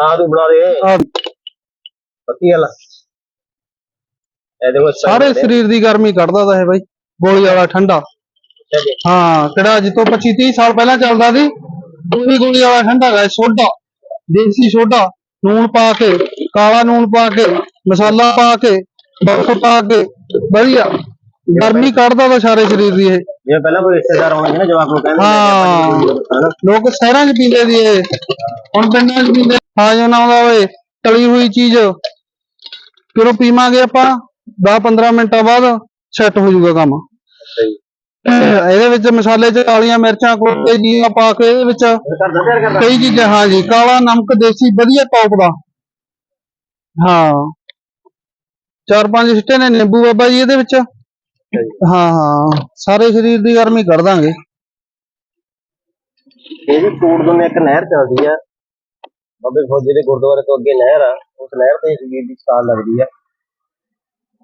ਬਣਾ ਦੂ ਬਣਾ ਦੇ। ਆਹ ਪੱਕੀ ਗੱਲ ਆ। ਇਹ ਦੇਖੋ ਸਾਰੇ ਸਰੀਰ ਦੀ ਗਰਮੀ ਕੱਢਦਾ ਤਾ ਇਹ ਬਾਈ ਗੋਲੀ ਵਾਲਾ ਠੰਡਾ। ਹਾਂ ਕਿਹੜਾ ਅੱਜ ਤੋਂ 25 30 ਸਾਲ ਪਹਿਲਾਂ ਚੱਲਦਾ ਸੀ ਉਹੀ ਗੋਲੀ ਵਾਲਾ ਠੰਡਾ ਗਾ ਸੋਡਾ ਦੇਸੀ ਸੋਡਾ ਨੂਣ ਪਾ ਕੇ ਕਾਲਾ ਨੂਣ ਪਾ ਕੇ ਮਸਾਲਾ ਪਾ ਕੇ ਬਰਫ਼ ਪਾ ਕੇ ਵਧੀਆ। ਗਰਮੀ ਕੱਢਦਾ ਤਾ ਸਾਰੇ ਸਰੀਰ ਦੀ ਇਹ। ਪਹਿਲਾਂ ਕੋਈ ਰਿਸ਼ਤੇਦਾਰ ਸੀ ਨਾ ਜਵਾਕ ਨੂੰ ਕਹਿੰਦੇ ਹਾਂ। ਲੋਕ ਸ਼ਹਿਰਾਂ 'ਚ ਪੀਂਦੇ ਸੀ ਇਹ। ਹੁਣ ਪਿੰਡਾਂ 'ਚ ਪੀਂਦੇ ਹਾਂ ਜੋ ਨਾ ਆਉਂਦਾ ਓਏ ਤਲੀ ਹੋਈ ਚੀਜ਼। ਕਿਉਂ ਪੀਵਾਂਗੇ ਆਪਾਂ 10-15 ਮਿੰਟਾਂ ਬਾਅਦ ਸੈੱਟ ਹੋ ਜਾਊਗਾ ਕੰਮ। ਇਹਦੇ ਵਿੱਚ ਮਸਾਲੇ 'ਚ ਕਾਲੀਆਂ ਮਿਰਚਾਂ ਕੋਲੇ ਜੀਆਂ ਪਾ ਕੇ ਇਹਦੇ ਵਿੱਚ ਕਈ ਚੀਜ਼ਾਂ ਹਾਂ ਜੀ ਕਾਲਾ ਨਮਕ ਦੇਸੀ ਵਧੀਆ ਟੌਪ ਦਾ। ਹਾਂ। ਚਾਰ ਪੰਜ ਸਿੱਟੇ ਨੇ ਨਿੰਬੂ ਬਾਬਾ ਜੀ ਇਹਦੇ ਵਿੱਚ। ਹਾਂ ਹਾਂ। ਸਾਰੇ ਸਰੀਰ ਦੀ ਗਰਮੀ ਕੱਢ ਦਾਂਗੇ। ਇਹ ਵੀ ਕੋਟ ਤੋਂ ਇੱਕ ਨਹਿਰ ਚੱਲਦੀ ਆ। ਬਾਬੇ ਫੌਜੀ ਦੇ ਗੁਰਦੁਆਰੇ ਤੋਂ ਅੱਗੇ ਨਹਿਰ ਆ, ਉਸ ਨਹਿਰ ਤੇ ਇਸ ਦੀ ਸਟਾਲ ਲੱਗਦੀ ਆ।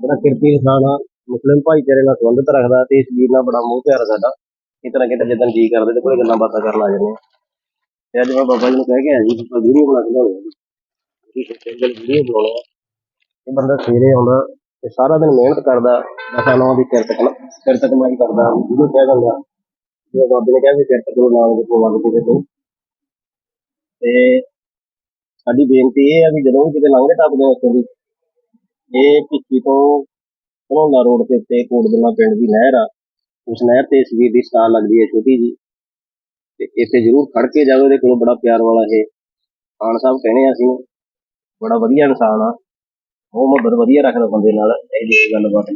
ਬੜਾ ਕਿਰਤੀ ਇਨਸਾਨ ਆ, ਮੁਸਲਿਮ ਭਾਈਚਾਰੇ ਨਾਲ ਸੰਬੰਧਿਤ ਰੱਖਦਾ ਤੇ ਇਸ ਵੀਰ ਨਾਲ ਬੜਾ ਮੋਹ ਪਿਆਰ ਆ ਸਾਡਾ। ਕਿਤੇ ਨਾ ਕਿਤੇ ਜਦੋਂ ਜੀ ਕਰਦੇ ਤੇ ਕੋਈ ਗੱਲਾਂ ਬਾਤਾਂ ਕਰਨ ਆ ਜਾਂਦੇ ਆ। ਤੇ ਅੱਜ ਮੈਂ ਬਾਬਾ ਜੀ ਨੂੰ ਕਹਿ ਕੇ ਆਇਆ ਜੀ ਕਿ ਵੀਡੀਓ ਬਣਾ ਕੇ ਲਿਆਉਣੀ ਆ ਜੀ। ਸਿੰਗਲ ਵੀਡੀਓ ਬਣਾਉਣਾ ਇਹ ਬੰਦਾ ਸਵੇਰੇ ਆਉਂਦਾ ਤੇ ਸਾਰਾ ਦਿਨ ਮਿਹਨਤ ਕਰਦਾ, ਦਸਾਂ ਨੌਂ ਦੀ ਕਿਰਤ ਕਮਾ ਕਿਰਤ ਕਮਾਈ ਕਰਦਾ ਜਿਹਨੂੰ ਕਹਿ ਦਿੰਦਾ। ਜਿਵੇਂ ਬਾਬੇ ਨੇ ਕਿਹਾ ਵੀ ਕਿਰਤ ਕਰੋ ਨਾਮ ਦੇ ਕੋਲ ਲੱਗ ਤੇ ਸਾਡੀ ਬੇਨਤੀ ਇਹ ਆ ਵੀ ਜਦੋਂ ਵੀ ਕਿਤੇ ਲੰਘਦੇ ਟੱਪਦੇ ਹੋ ਦੀ, ਇਹ ਭਿੱਖੀ ਤੋਂ ਘਨੌਲਾ ਰੋਡ ਦੇ ਉੱਤੇ ਕੋਟਦੁੱਲਾ ਪਿੰਡ ਦੀ ਨਹਿਰ ਆ। ਉਸ ਨਹਿਰ ਤੇ ਇਸ ਦੀ ਸਟਾਲ ਲੱਗਦੀ ਹੈ ਛੋਟੀ ਜੀ ਤੇ ਇੱਥੇ ਜ਼ਰੂਰ ਖੜ ਕੇ ਜਾਓ, ਇਹਦੇ ਕੋਲ ਬੜਾ ਪਿਆਰ ਵਾਲਾ ਇਹ ਖਾਨ ਸਾਹਿਬ ਕਹਿੰਦੇ ਆ ਅਸੀਂ, ਬੜਾ ਵਧੀਆ ਇਨਸਾਨ ਆ। ਉਹ ਮੁਹੱਬਤ ਵਧੀਆ ਰੱਖਦਾ ਬੰਦੇ ਨਾਲ, ਇਹ ਜਿਹੀ ਗੱਲਬਾਤ।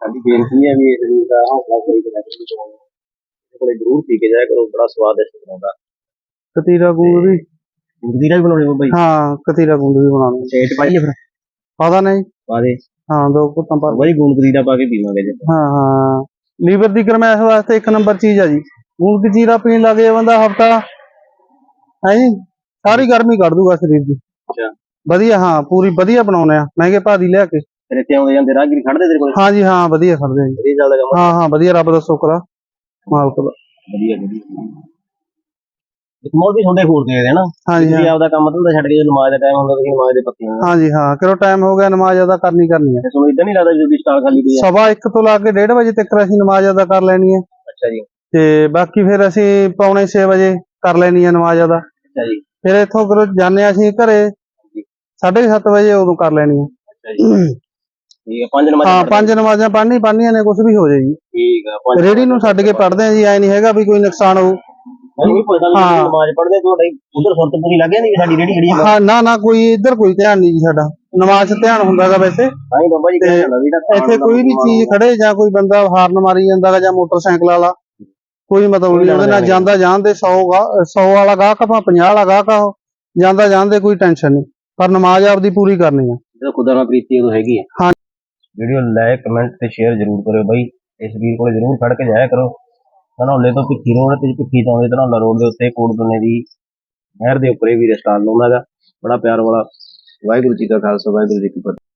ਸਾਡੀ ਬੇਨਤੀ ਹੈ ਵੀ ਇਸ ਵੀਰ ਦਾ ਹੌਸਲਾ ਕਰੀ ਕੇ ਰੱਖੀ ਕੋਲੇ ਜ਼ਰੂਰ ਪੀ ਕੇ ਜਾਇਆ ਕਰੋ, ਬੜਾ ਸਵਾਦਿਸ਼ਟ ਬਣਾਉਂਦਾ ਕਤੀਰਾ ਗੂੰਦ ਵੀ। ਵੀ ਬਣਾਉਣੀ ਬਾਬਾ ਜੀ ਹਾਂ ਕਤੀਰਾ ਗੂੰਦ ਵੀ ਬਣਾਉਣੀ ਸੇਟ ਪਾਈਏ ਫਿਰ? ਪਤਾ ਨਹੀਂ। ਪਾ ਦੇ। ਹਾਂ ਦੋ ਕੁੱਤਾਂ ਪਾ ਬਾਬਾ ਜੀ ਗੂੰਦ ਕਤੀਰਾ ਪਾ ਕੇ ਪੀਵਾਂਗੇ ਜੇ। ਹਾਂ ਹਾਂ। ਲੀਵਰ ਦੀ ਗਰਮੈਸ਼ ਵਾਸਤੇ ਇੱਕ ਨੰਬਰ ਚੀਜ਼ ਆ ਜੀ। ਗੂੰਦ ਕਤੀਰਾ ਪੀਣ ਲੱਗ ਜਾਏ ਬੰਦਾ ਹਫਤਾ। ਹੈ ਜੀ? ਸਾਰੀ ਗਰਮੀ ਕੱਢ ਦੂਗਾ ਸਰੀਰ ਦੀ। ਅੱਛਾ। ਵਧੀਆ ਹਾਂ ਪੂਰੀ ਵਧੀਆ ਬਣਾਉਨੇ ਆ। ਮਹਿੰਗੇ ਭਾਅ ਦੀ ਲਿਆ ਕੇ। ਫਿਰ ਇੱਥੇ ਆਉਂਦੇ ਜਾਂਦੇ ਰਾਹਗੀਰ ਖੜਦੇ ਤੇਰੇ ਕੋਲ? ਹਾਂ ਜੀ ਹਾਂ ਵਧੀਆ ਖੜਦੇ ਆ ਜੀ। ਵਧੀਆ ਚੱਲਦਾ ਕੰਮ। ਹਾਂ ਹਾਂ ਵਧੀਆ ਰੱਬ ਦਾ ਸ਼ੁਕਰ ਆ। ਮਾਲਕ ਦਾ। ਵਧੀਆ ਵਧੀਆ। ਮੋਰ ਵੀ ਤੁਹਾਡੇ ਖੋਰਦੇ ਆ ਨਾ ਹਾਂ ਜੀ ਤੁਸੀਂ ਹਾਂ। ਆਪਦਾ ਕੰਮ ਧੰਦਾ ਛੱਡ ਕੇ ਜਦੋਂ ਨਮਾਜ਼ ਦਾ ਟਾਈਮ ਹੁੰਦਾ ਤੁਸੀਂ ਨਮਾਜ਼ ਦੇ ਪੱਕੇ ਹੋ। ਹਾਂ ਜੀ ਹਾਂ। ਕਿਰੋ ਟਾਈਮ ਹੋ ਗਿਆ ਨਮਾਜ਼ ਅਦਾ ਕਰਨੀ ਕਰਨੀ ਹੈ? ਤੇ ਤੁਹਾਨੂੰ ਇਦਾਂ ਨਹੀਂ ਲੱਗਦਾ ਜਦੋਂ ਦੀ ਸਟਾਲ ਖਾਲੀ ਪਈ ਆ? ਸਵਾ 1 ਤੋਂ ਲਾ ਕੇ 1:30 ਵਜੇ ਤੱਕ ਅਸੀਂ ਨਮਾਜ਼ ਅਦਾ ਕਰ ਲੈਣੀ ਹੈ। ਅੱਛਾ ਜੀ। ਤੇ ਬਾਕੀ ਫਿਰ ਅਸੀਂ ਪੌਣੇ 6 ਵਜੇ ਕਰ ਲੈਣੀ ਹੈ ਨਮਾਜ਼ ਅਦਾ। ਅੱਛਾ ਜੀ। ਫਿਰ ਇੱਥੋਂ ਫਿਰ ਜਾਂਦੇ ਹਾਂ ਅਸੀਂ ਘਰੇ। 7:30 ਵਜੇ ਉਦੋਂ ਕਰ ਲੈਣੀ ਹੈ। ਅੱਛਾ ਜੀ। ਠੀਕ ਹੈ ਪੰਜ ਨਮਾਜ਼ ਹਾਂ ਪੰਜ ਨਮਾਜ਼ਾਂ ਪੜ੍ਹਨੀ ਪੜ੍ਹਨੀਆਂ ਨੇ ਕੁਝ ਵੀ ਹੋ ਜਾਏਗੀ। ਠੀਕ ਆ ਪੰਜ ਰੇੜੀ ਨੂੰ ਛੱਡ ਕੇ ਪੜ੍ਹਦੇ ਆ ਜੀ ਐ ਨਹੀਂ ਹੈਗਾ ਵੀ ਕੋਈ ਨੁਕਸਾਨ ਹੋਊ। ਮੈਨੂੰ ਪਤਾ ਨਹੀਂ। ਨਮਾਜ਼ ਪੜ੍ਹਦੇ ਤੁਹਾਡੇ ਉਧਰ ਸੁਰਤ ਪੂਰੀ ਲੱਗ ਜਾਂਦੀ ਹੈ ਸਾਡੀ ਰੇੜੀ ਜਿਹੜੀ ਹੈ ਹਾਂ ਨਾ ਨਾ ਕੋਈ ਇੱਧਰ ਕੋਈ ਧਿਆਨ ਨਹੀਂ ਜੀ ਸਾਡਾ। ਨਮਾਜ਼ 'ਚ ਧਿਆਨ ਹੁੰਦਾਗਾ ਵੈਸੇ। ਹਾਂ ਜੀ ਬਾਬਾ ਜੀ ਕਹਿੰਦੇ ਜਾਂਦਾ ਵੀ ਜਿਹੜਾ ਇੱਥੇ ਕੋਈ ਵੀ ਚੀਜ਼ ਖੜੇ ਜਾਂ ਕੋਈ ਬੰਦਾ ਹਾਰਨ ਮਾਰੀ ਜਾਂਦਾਗਾ ਜਾਂ ਮੋਟਰਸਾਈਕਲ ਵਾਲਾ ਕੋਈ ਮਤਲਬ ਨਹੀਂ ਉਹਦੇ ਨਾਲ ਜਾਂਦਾ ਜਾਂਦੇ 100 100 ਵਾਲਾ ਗਾਹਕ ਆਪਾਂ 50 ਵਾਲਾ ਗਾਹਕ ਆ ਉਹ, ਜਾਂਦਾ ਜਾਂਦੇ ਕੋਈ ਟੈਨਸ਼ਨ ਨਹੀਂ ਪਰ ਨਮਾਜ਼ ਆਪਦੀ ਪੂਰੀ ਕਰਨੀ ਆ। ਜਦੋਂ ਖੁਦਾ ਨਾਲ ਪ੍ਰੀਤੀ ਉਦੋਂ ਹੈਗੀ ਹੈ ਹਾਂ। ਵੀਡੀਓ ਲਾਈਕ ਕਮੈਂਟ ਤੇ ਸ਼ੇਅਰ ਜ਼ਰੂਰ ਕਰਿਓ ਬਾਈ। ਇਸ ਵੀਰ ਕੋਲੇ ਜ਼ਰੂਰ ਖੜ ਕੇ ਜਾਇਆ ਕਰੋ। ਧਨੌਲੇ ਤੋਂ ਭਿੱਖੀ ਰੋਡ ਤੇ ਭਿੱਖੀ ਤੋਂ ਆਉਂਦੇ ਧਨੌਲਾ ਰੋਡ ਦੇ ਉੱਤੇ ਕੋਟਦੁਨੇ ਦੀ ਨਹਿਰ ਦੇ ਉੱਪਰ ਵੀ ਵੀਰ ਸਟਾਲ ਲਾਉਂਦਾ ਗਾ ਬੜਾ ਪਿਆਰ ਵਾਲਾ। ਵਾਹਿਗੁਰੂ ਜੀ ਕਾ ਖਾਲਸਾ, ਵਾਹਿਗੁਰੂ ਜੀ ਕੀ ਫਤਿਹ।